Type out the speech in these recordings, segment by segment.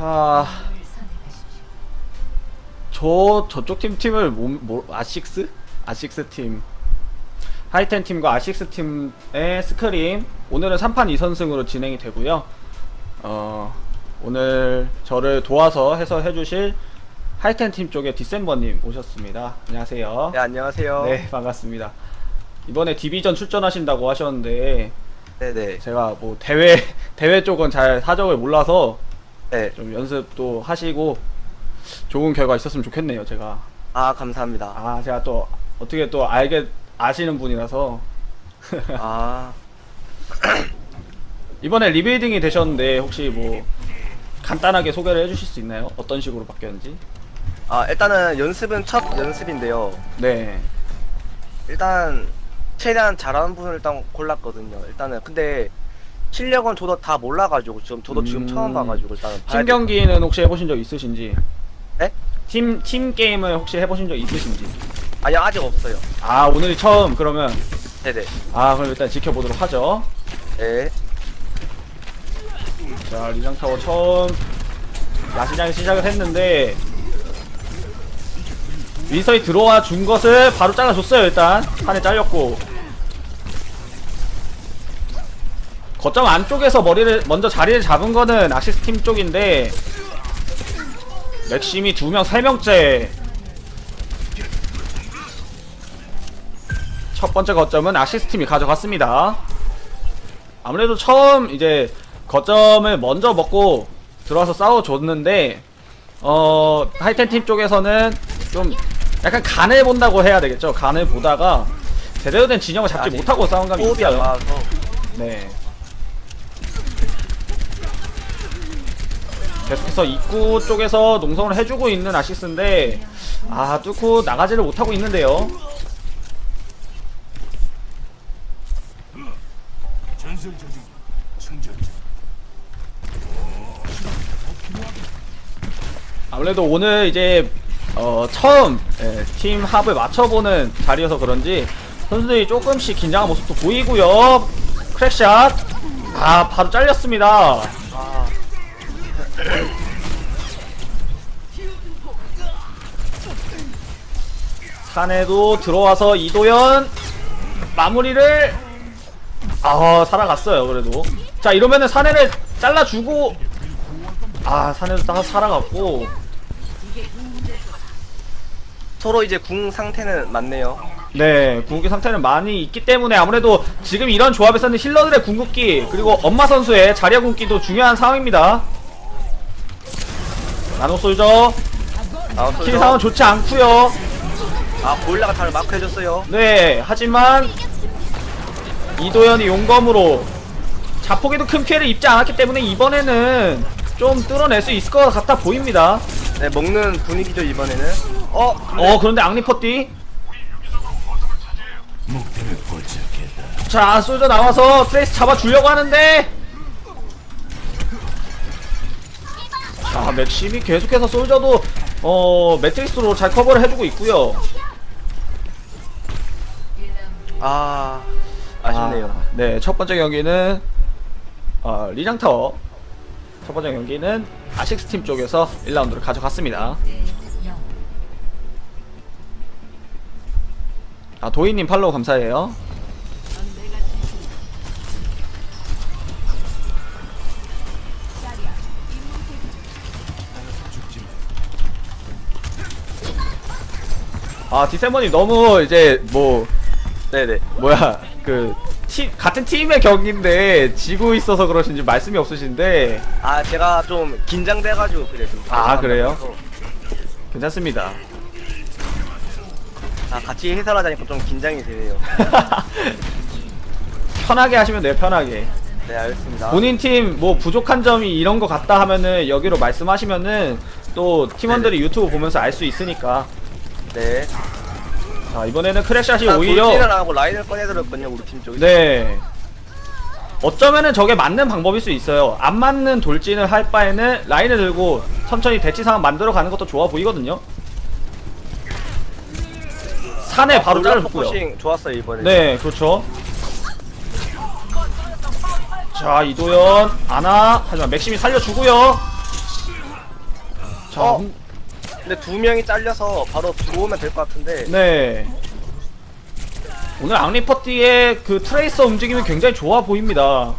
자, 저 저쪽 팀 팀을 뭐, 뭐 아식스? 아식스 팀. 하이텐 팀과 아식스 팀의 스크림. 오늘은 3판 2선승으로 진행이 되고요. 어, 오늘 저를 도와서 해서 해주실 하이텐 팀 쪽의 디셈버님 오셨습니다. 안녕하세요. 네 안녕하세요. 네, 반갑습니다. 이번에 디비전 출전하신다고 하셨는데 네네. 제가 뭐 대회 대회 쪽은 잘 사정을 몰라서 네. 좀 연습도 하시고 좋은 결과 있었으면 좋겠네요. 제가 아 감사합니다. 아 제가 또 어떻게 또 알게 아시는 분이라서 아 이번에 리빌딩이 되셨는데 혹시 뭐 간단하게 소개를 해주실 수 있나요? 어떤 식으로 바뀌었는지? 아, 일단은 연습은 첫 연습인데요. 네. 일단 최대한 잘하는 분을 일단 골랐거든요. 일단은 근데 실력은 저도 다 몰라가지고 지금 저도 지금 음. 처음 봐가지고 일단은 봐야 팀 돼. 경기는 혹시 해보신 적 있으신지? 네? 팀, 팀 게임을 혹시 해보신 적 있으신지? 아니 아직 없어요. 아, 오늘이 처음, 그러면. 네네. 아, 그럼 일단 지켜보도록 하죠. 네. 자, 리장타워 처음 야시장에 시작을 했는데, 윈서이 들어와 준 것을 바로 잘라줬어요, 일단. 판에 잘렸고. 거점 안쪽에서 머리를, 먼저 자리를 잡은 거는 아시스 팀 쪽인데, 맥심이 두 명, 세 명째. 첫 번째 거점은 아시스 팀이 가져갔습니다. 아무래도 처음 이제 거점을 먼저 먹고 들어와서 싸워줬는데 어 하이텐 팀 쪽에서는 좀 약간 간을 본다고 해야 되겠죠 간을 보다가 제대로 된 진영을 잡지 못하고 싸운 감이 있어요 네 계속해서 입구 쪽에서 농성을 해주고 있는 아시스인데 아 뚫고 나가지를 못하고 있는데요 아무래도 오늘 이제 어, 처음 예, 팀 합을 맞춰보는 자리여서 그런지 선수들이 조금씩 긴장한 모습도 보이고요. 크랙샷 아 바로 잘렸습니다. 아 산에도 들어와서 이도현 마무리를 아 살아갔어요 그래도 자 이러면은 산에를 잘라주고 아 산에도 다 살아갔고 서로 이제 궁 상태는 맞네요. 네, 궁극기 상태는 많이 있기 때문에 아무래도 지금 이런 조합에서는 힐러들의 궁극기 그리고 엄마 선수의 자리아 궁극기도 중요한 상황입니다. 나노 솔저 아, 킬 상황 좋지 않고요. 아 보일러가 잘 마크 해줬어요. 네, 하지만 이도현이 용검으로 자폭에도 큰 피해를 입지 않았기 때문에 이번에는 좀 뚫어낼 수 있을 것 같아 보입니다. 네 먹는 분위기죠 이번에는. 어 어, 그런데 앙리퍼띠 자, 솔저 나와서 트레이스 잡아주려고 하는데 자, 맥심이 계속해서 솔저도 어, 매트리스로 잘 커버를 해주고 있고요 아 아쉽네요. 아, 네, 첫 번째 경기는 어, 리장타워. 첫 번째 경기는 아식스 팀 쪽에서 1라운드를 가져갔습니다. 아, 도희님 팔로우 감사해요. 아, 디세머님 너무 이제 뭐 네네. 뭐야 그 팀, 같은 팀의 경기인데 지고 있어서 그러신지 말씀이 없으신데 아 제가 좀 긴장돼가지고 그래 좀. 아, 그래요? 괜찮습니다. 아 같이 해설하자니까 좀 긴장이 되네요. 편하게 하시면 돼요 편하게. 네 알겠습니다. 본인 팀 뭐 부족한 점이 이런 거 같다 하면은 여기로 말씀하시면은 또 팀원들이 유튜브 보면서 알 수 있으니까. 네. 자 이번에는 크랙샷이 아, 오히려 돌진을 안 하고 라인을 꺼내들었거든요 우리 팀 쪽이. 네. 어쩌면은 저게 맞는 방법일 수 있어요. 안 맞는 돌진을 할 바에는 라인을 들고 천천히 대치 상황 만들어 가는 것도 좋아 보이거든요. 산에 바로 볼라 잘라줬고요. 포커싱 좋았어요 이번에. 네, 그렇죠. 자, 이도현, 아나, 하지만 맥심이 살려주고요. 자, 어. 음, 근데 두 명이 잘려서 바로 들어오면 될 것 같은데. 네. 오늘 앙리퍼티의 그 트레이서 움직임이 굉장히 좋아 보입니다.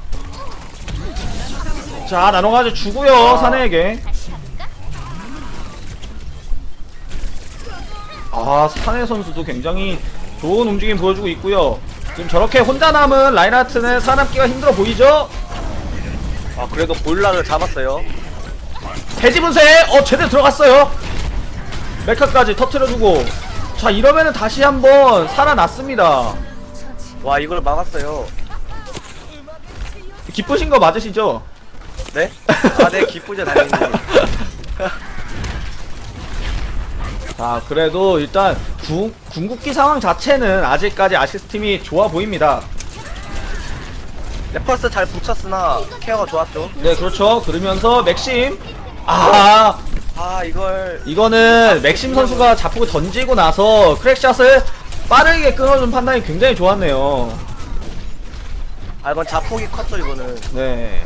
자, 나노가즈 주고요, 아. 사내에게. 아, 사내 선수도 굉장히 좋은 움직임 보여주고 있고요. 지금 저렇게 혼자 남은 라인하트는 사람끼가 힘들어 보이죠? 아 그래도 볼라를 잡았어요. 돼지 분쇄! 어, 제대로 들어갔어요! 메카까지 터트려주고. 자, 이러면은 다시 한번 살아났습니다. 와 이걸 막았어요. 기쁘신 거 맞으시죠? 네? 아네 기쁘죠 당연히. 자, 그래도 일단 구, 궁극기 상황 자체는 아직까지 아시스 팀이 좋아 보입니다. 레퍼스 잘 붙였으나 케어가 좋았죠. 네, 그렇죠. 그러면서 맥심. 아, 아 이걸 이거는 맥심 선수가 자폭을 던지고 나서 크랙샷을 빠르게 끊어준 판단이 굉장히 좋았네요. 아 이건 자폭이 컸죠 이거는. 네.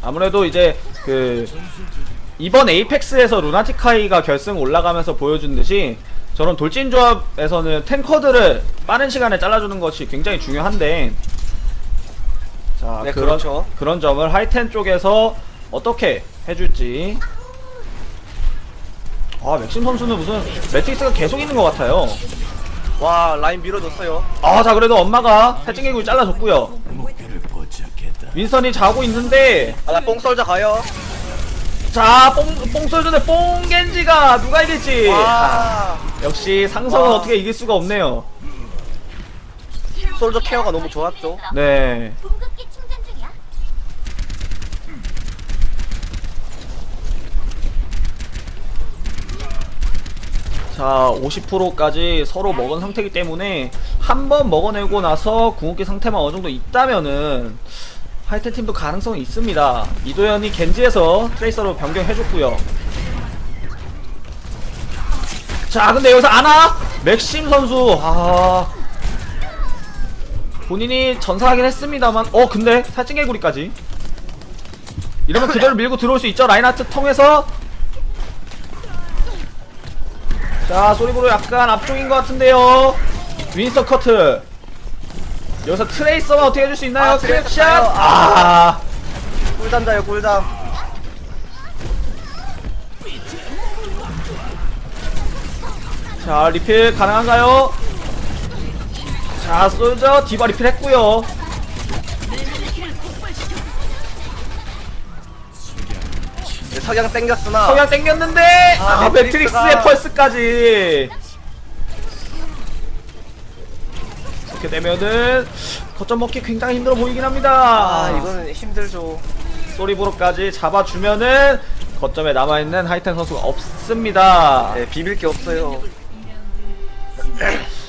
아무래도 이제 그 이번 에이펙스에서 루나티카이가 결승 올라가면서 보여준 듯이 저런 돌진 조합에서는 탱커들을 빠른 시간에 잘라주는 것이 굉장히 중요한데 자 네, 그런 그렇죠. 그런 점을 하이텐 쪽에서 어떻게 해줄지 아 맥심 선수는 무슨 매트릭스가 계속 있는 것 같아요. 와 라인 밀어줬어요. 아, 자 그래도 엄마가 해증개구리 잘라줬고요. 윈선이 자고 있는데 아나 뽕썰자 가요. 자, 뽕, 뽕솔전의 뽕겐지가 누가 이길지. 아, 와 역시 상성은 와. 어떻게 이길 수가 없네요. 솔저 케어가 너무 좋았죠. 네. 궁극기 충전 중이야. 자, 50%까지 서로 먹은 상태이기 때문에 한 번 먹어내고 나서 궁극기 상태만 어느 정도 있다면은 하이텐 팀도 가능성이 있습니다. 이도현이 겐지에서 트레이서로 변경해줬고요. 자, 근데 여기서 아나? 맥심 선수. 아. 본인이 전사하긴 했습니다만 어 근데 살찐개구리까지. 이러면 그대로 밀고 들어올 수 있죠 라인하트 통해서 자 소리브로 약간 앞쪽인 것 같은데요 윈스터 커트 여기서 트레이서만 어떻게 해줄 수 있나요? 아, 크랩샷 트레이서 가요. 아 꿀잠 자요 꿀잠. 자 리필 가능한가요? 자 솔저 디바 리필 했고요 석양 땡겼으나 성향 땡겼는데 아, 아, 매트릭스의 매트릭스가- 펄스까지 이렇게 되면은 거점 먹기 굉장히 힘들어 보이긴 합니다 아 이거는 힘들죠. 소리브로까지 잡아주면은 거점에 남아있는 하이텐 선수가 없습니다 네 비빌 게 없어요.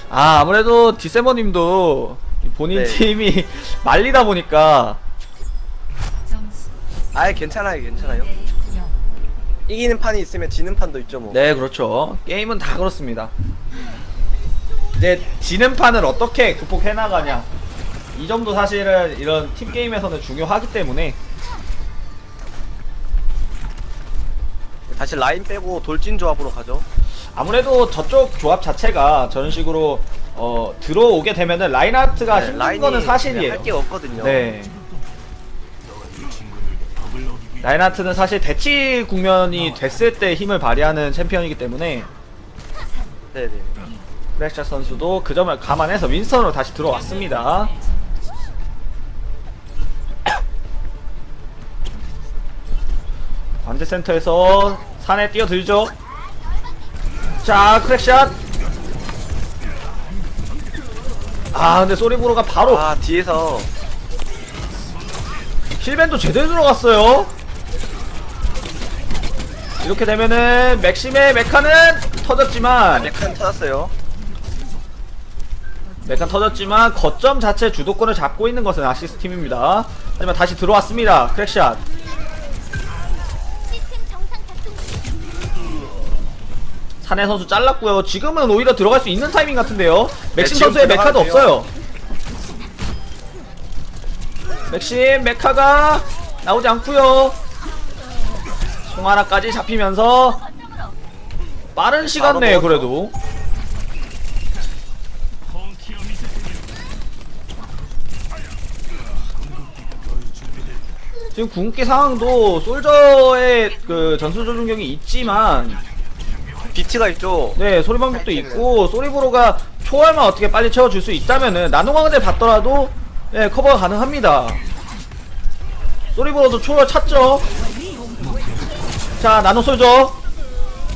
아 아무래도 디세머님도 본인 네. 팀이 말리다 보니까 아예 괜찮아요 괜찮아요. 0 이기는 판이 있으면 지는 판도 있죠 뭐. 네 그렇죠 게임은 다 그렇습니다 이제 지는 판을 어떻게 극복해 나가냐 이 점도 사실은 이런 팀 게임에서는 중요하기 때문에 다시 라인 빼고 돌진 조합으로 가죠. 아무래도 저쪽 조합 자체가 저런 식으로 어 들어오게 되면은 라인아트가 네, 힘든 라인이 거는 사실이에요 할 게 없거든요. 네 라인하트는 사실 대치 국면이 됐을 때 힘을 발휘하는 챔피언이기 때문에 네네. 프렉샷 선수도 그 점을 감안해서 윈스턴으로 다시 들어왔습니다. 관제센터에서 산에 뛰어들죠. 자, 크랙샷. 아, 근데 소리브로가 바로 아 뒤에서 힐밴도 제대로 들어갔어요. 이렇게 되면은 맥심의 메카는 터졌지만 메칸 찾았어요. 메칸 터졌지만 거점 자체 주도권을 잡고 있는 것은 아시스 팀입니다. 하지만 다시 들어왔습니다. 크랙샷. 사내 선수 잘랐고요. 지금은 오히려 들어갈 수 있는 타이밍 같은데요. 맥심 네, 선수의 메카도 돼요. 없어요. 맥심 메카가 나오지 않고요 송하나까지 잡히면서 빠른 시간 내에. 그래도 지금 궁극기 상황도 솔저의 그 전술 조준경이 있지만 비트가 있죠. 네 소리 방법도 있고 소리브로가 초월만 어떻게 빨리 채워줄 수 있다면은 나노강대 받더라도 네 커버가 가능합니다 소리브로도 초월 찾죠 자 나노 솔저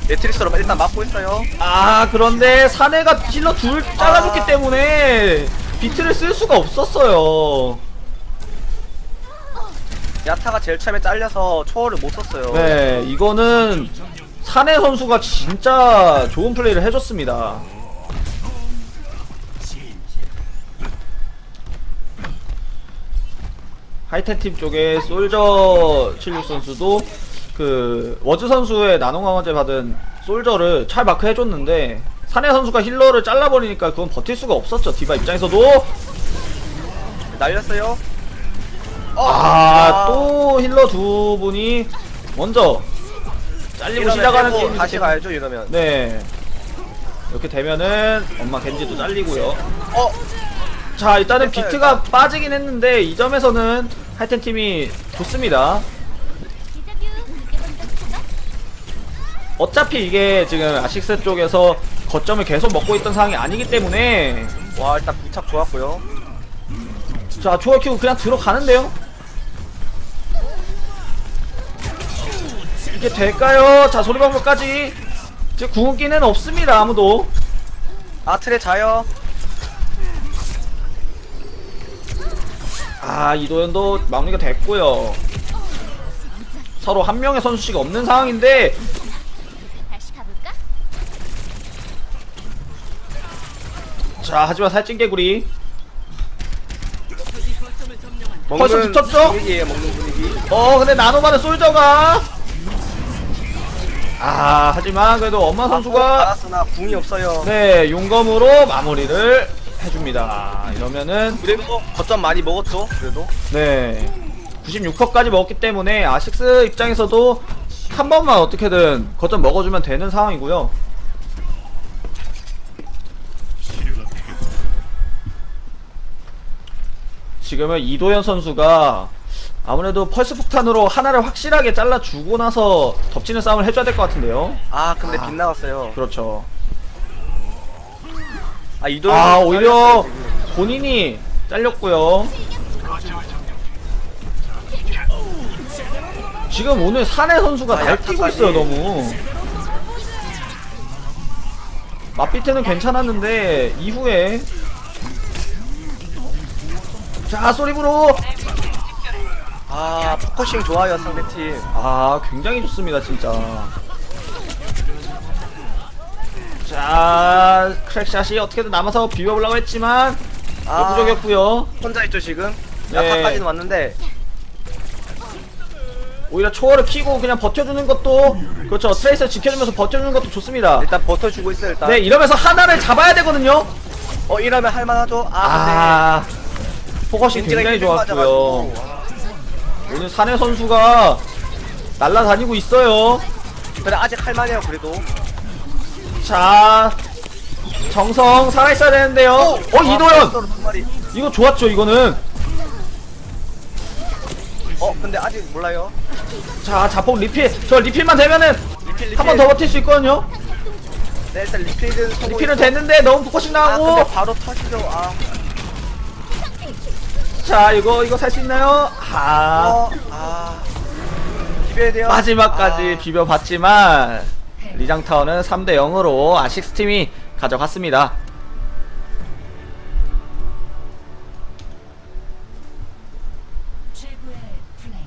매트리스로 일단 막고 있어요. 아 그런데 사내가 힐러 둘 잘라줬기 아. 때문에 비트를 쓸 수가 없었어요 야타가 제일 처음에 잘려서 초월을 못 썼어요. 네 이거는 사내 선수가 진짜 좋은 플레이를 해줬습니다 하이텐 팀 쪽에 솔저 76 선수도 그 워즈 선수의 나노강화제 받은 솔저를 잘 마크 해줬는데 사내 선수가 힐러를 잘라버리니까 그건 버틸 수가 없었죠. 디바 입장에서도. 날렸어요. 어, 아또 힐러 두 분이 먼저 잘리고 이러면 시작하는 빼고 게임이기 다시 가야죠 이러면. 네. 이렇게 되면은 엄마 겐지도 잘리고요. 어, 자 일단은 비트가 빠지긴 했는데 이 점에서는 하이텐 팀이 좋습니다 어차피 이게 지금 아식스 쪽에서 거점을 계속 먹고 있던 상황이 아니기 때문에 와 일단 부착 좋았고요. 자 초월 키고 그냥 들어가는데요 이게 될까요? 자 소리방법까지 지금 궁극기는 없습니다 아무도 아 트레 자요. 아 이도현도 마무리가 됐고요 서로 한 명의 선수씩 없는 상황인데 다시 가볼까? 자 하지만 살찐 개구리 먹는 벌써 붙었죠? 분위기예요 먹는 분위기. 어 근데 나노바는 솔저가 아 하지만 그래도 엄마 선수가 받았으나 궁이 없어요. 네 용검으로 마무리를 해줍니다 이러면은 그래도 거점 많이 먹었죠. 그래도 네 96%까지 먹었기 때문에 아식스 입장에서도 한 번만 어떻게든 거점 먹어주면 되는 상황이고요 지금은 이도현 선수가 아무래도 펄스 폭탄으로 하나를 확실하게 잘라주고 나서 덮치는 싸움을 해줘야 될 것 같은데요 아 근데 아. 빗나갔어요. 그렇죠 아 이도현 아 선수 오히려 잘렸어요, 지금. 본인이 잘렸고요 지금 오늘 사내 선수가 아, 날뛰고 약타까지. 있어요 너무 맛비트는 괜찮았는데 이후에 자 소리브로 아 포커싱 좋아요 상대팀. 아 굉장히 좋습니다 진짜 자 크랙샷이 어떻게든 남아서 비벼보려고 했지만 아 역부족이었고요 혼자 있죠 지금. 네. 야타까지는 왔는데 오히려 초월을 키고 그냥 버텨주는 것도 그렇죠 트레이서 지켜주면서 버텨주는 것도 좋습니다 일단 버텨주고 있어요 일단. 네 이러면서 하나를 잡아야 되거든요 어 이러면 할만하죠. 아 아 포커싱 굉장히 좋았고요 맞아가지고. 아, 오늘 사내 선수가 날라다니고 있어요 근데 아직 할만해요 그래도. 자 정성 살아있어야 되는데요 어 아, 이도현 마리. 이거 좋았죠 이거는 어 근데 아직 몰라요. 자 자폭 리필 저 리필만 되면은 리필 리필. 한 번 더 버틸 수 있거든요 네 일단 리필은 성공. 리필은 됐는데 너무 포커싱 아 나가고 근데 바로 터지죠. 아. 자 이거 이거 살 수 있나요 아 어, 아. 비벼야 돼요. 마지막까지 아. 비벼봤지만 리장타워는 3대 0으로 아식스 팀이 가져갔습니다. 최고의 플레이.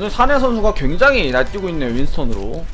오늘 사내 선수가 굉장히 날뛰고 있네요 윈스턴으로.